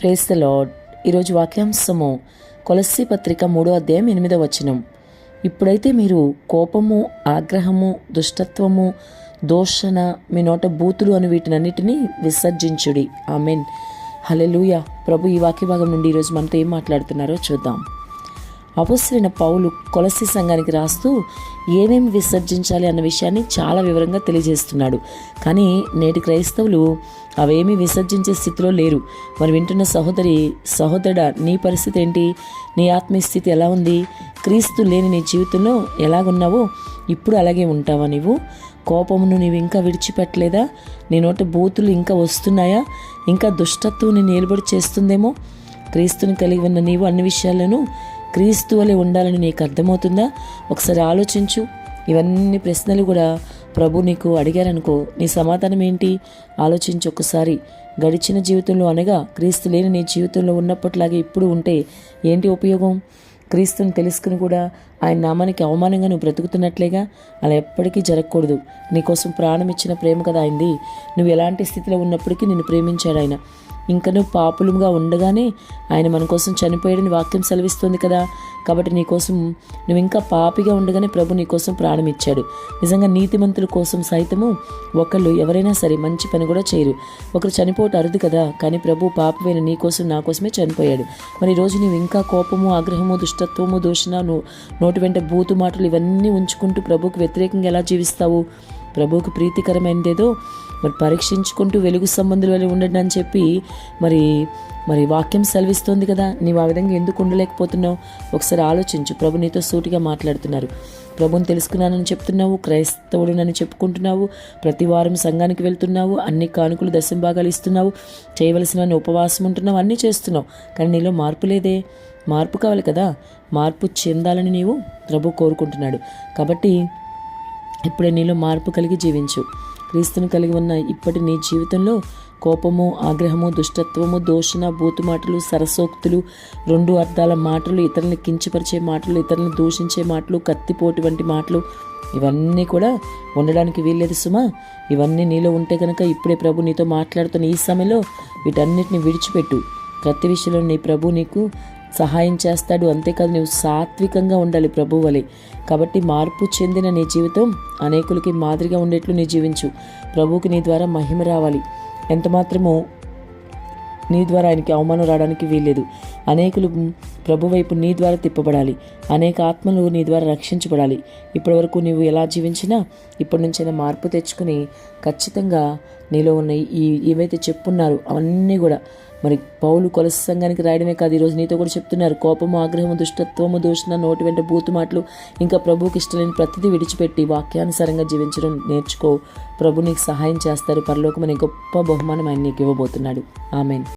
Praise the lord ఈరోజు వాక్యాంశము కొలస్సి పత్రిక మూడో అధ్యాయం ఎనిమిదో వచనం. ఇప్పుడైతే మీరు కోపము ఆగ్రహము దుష్టత్వము దోషణ మీ నోట బూతులు అని వీటినన్నిటినీ విసర్జించుడి. ఐ మీన్ హలెలుయ ప్రభు ఈ వాక్య భాగం నుండి ఈరోజు మనతో ఏం మాట్లాడుతున్నారో చూద్దాం. అపస్సులైన పౌలు కొలసి సంఘానికి రాస్తూ ఏమేమి విసర్జించాలి అన్న విషయాన్ని చాలా వివరంగా తెలియజేస్తున్నాడు. కానీ నేటి క్రైస్తవులు అవేమీ విసర్జించే స్థితిలో లేరు. మరి వింటున్న సహోదరి సహోదరుడ నీ పరిస్థితి ఏంటి? నీ ఆత్మీయ స్థితి ఎలా ఉంది? క్రీస్తు లేని నీ జీవితంలో ఎలాగున్నావో? ఇప్పుడు అలాగే ఉంటావా నీవు? కోపమును నీవు ఇంకా విడిచిపెట్టలేదా? నీ నోట బూతులు ఇంకా వస్తున్నాయా? ఇంకా దుష్టత్వం నేను నిలబడి చేస్తుందేమో? క్రీస్తుని కలిగి ఉన్న నీవు అన్ని విషయాలను క్రీస్తు వలె ఉండాలని నీకు అర్థమవుతుందా? ఒకసారి ఆలోచించు. ఇవన్నీ ప్రశ్నలు కూడా ప్రభు నీకు అడిగారనుకో నీ సమాధానం ఏంటి? ఆలోచించి ఒకసారి. గడిచిన జీవితంలో అనగా క్రీస్తు లేని నీ జీవితంలో ఉన్నప్పటిలాగే ఇప్పుడు ఉంటే ఏంటి ఉపయోగం? క్రీస్తుని తెలుసుకుని కూడా ఆయన నామానికి అవమానంగా నువ్వు బ్రతుకుతున్నట్లేగా? అలా ఎప్పటికీ జరగకూడదు. నీకోసం ప్రాణం ఇచ్చిన ప్రేమ కదా అయింది. నువ్వు ఎలాంటి స్థితిలో ఉన్నప్పటికీ నిన్ను ప్రేమించాడు ఆయన. ఇంకా నువ్వు పాపులుగా ఉండగానే ఆయన మన కోసం చనిపోయాడని వాక్యం సెలవిస్తుంది కదా. కాబట్టి నీకోసం నువ్వు ఇంకా పాపిగా ఉండగానే ప్రభు నీకోసం ప్రాణం ఇచ్చాడు. నిజంగా నీతిమంతుల కోసం సైతము ఒకళ్ళు ఎవరైనా సరే మంచి పని కూడా చేయరు. ఒకరు చనిపోవటం అరుదు కదా కానీ ప్రభు పాపమైన నీకోసం నా కోసమే చనిపోయాడు. మరి ఈరోజు నువ్వు ఇంకా కోపము ఆగ్రహము దుష్టత్వము దూషణ నోటి వెంట బూతు మాటలు ఇవన్నీ ఉంచుకుంటూ ప్రభుకు వ్యతిరేకంగా ఎలా జీవిస్తావు? ప్రభువుకు ప్రీతికరమైనదేదో మరి పరీక్షించుకుంటూ వెలుగు సంబంధులు వెళ్ళి ఉండండి అని చెప్పి మరి మరి వాక్యం సెలవిస్తోంది కదా. నీవు ఆ విధంగా ఎందుకు ఉండలేకపోతున్నావు? ఒకసారి ఆలోచించు. ప్రభు నీతో సూటిగా మాట్లాడుతున్నారు. ప్రభుని తెలుసుకున్నానని చెప్తున్నావు క్రైస్తవుడునని చెప్పుకుంటున్నావు ప్రతి వారం సంఘానికి వెళ్తున్నావు అన్ని కానుకలు దశంభాగాలు ఇస్తున్నావు చేయవలసిన ఉపవాసం ఉంటున్నావు అన్నీ చేస్తున్నావు. కానీ నీలో మార్పు లేదే. మార్పు కావాలి కదా. మార్పు చెందాలని నీవు ప్రభు కోరుకుంటున్నాడు. కాబట్టి ఇప్పుడే నీలో మార్పు కలిగి జీవించు. క్రీస్తుని కలిగి ఉన్న ఇప్పటి నీ జీవితంలో కోపము ఆగ్రహము దుష్టత్వము దోషణ బూతుమాటలు సరసోక్తులు రెండు అర్థాల మాటలు ఇతరులను కించపరిచే మాటలు ఇతరులను దూషించే మాటలు కత్తిపోటు వంటి మాటలు ఇవన్నీ కూడా ఉండడానికి వీల్లేదు సుమా. ఇవన్నీ నీలో ఉంటే కనుక ఇప్పుడే ప్రభు నీతో మాట్లాడుతున్న ఈ సమయంలో వీటన్నిటిని విడిచిపెట్టు. ప్రతి విషయంలో నీ ప్రభు నీకు సహాయం చేస్తాడు. అంతేకాదు నువ్వు సాత్వికంగా ఉండాలి ప్రభువలే. కాబట్టి మార్పు చెందిన నీ జీవితం అనేకులకి మాదిరిగా ఉండేట్లు నీ జీవించు. ప్రభువుకి నీ ద్వారా మహిమ రావాలి. ఎంత మాత్రమో నీ ద్వారా ఆయనకి అవమానం రావడానికి వీల్లేదు. అనేకులు ప్రభు వైపు నీ ద్వారా తిప్పబడాలి. అనేక ఆత్మలు నీ ద్వారా రక్షించబడాలి. ఇప్పటి వరకు నీవు ఎలా జీవించినా ఇప్పటి నుంచైనా మార్పు తెచ్చుకుని ఖచ్చితంగా నీలో ఉన్న ఈ ఏవైతే చెప్పున్నారు అవన్నీ కూడా మరి పౌలు కొలస సంఘానికి రాయడమే కాదు ఈరోజు నీతో కూడా చెప్తున్నారు. కోపము ఆగ్రహము దుష్టత్వము దూషణ నోటి వెంట బూతు మాటలు ఇంకా ప్రభుకి ఇష్టలేని ప్రతిదీ విడిచిపెట్టి వాక్యానుసారంగా జీవించడం నేర్చుకో. ప్రభు నీకు సహాయం చేస్తారు. పరలోకమని గొప్ప బహుమానం ఆయన నీకు ఇవ్వబోతున్నాడు. ఆమెన్.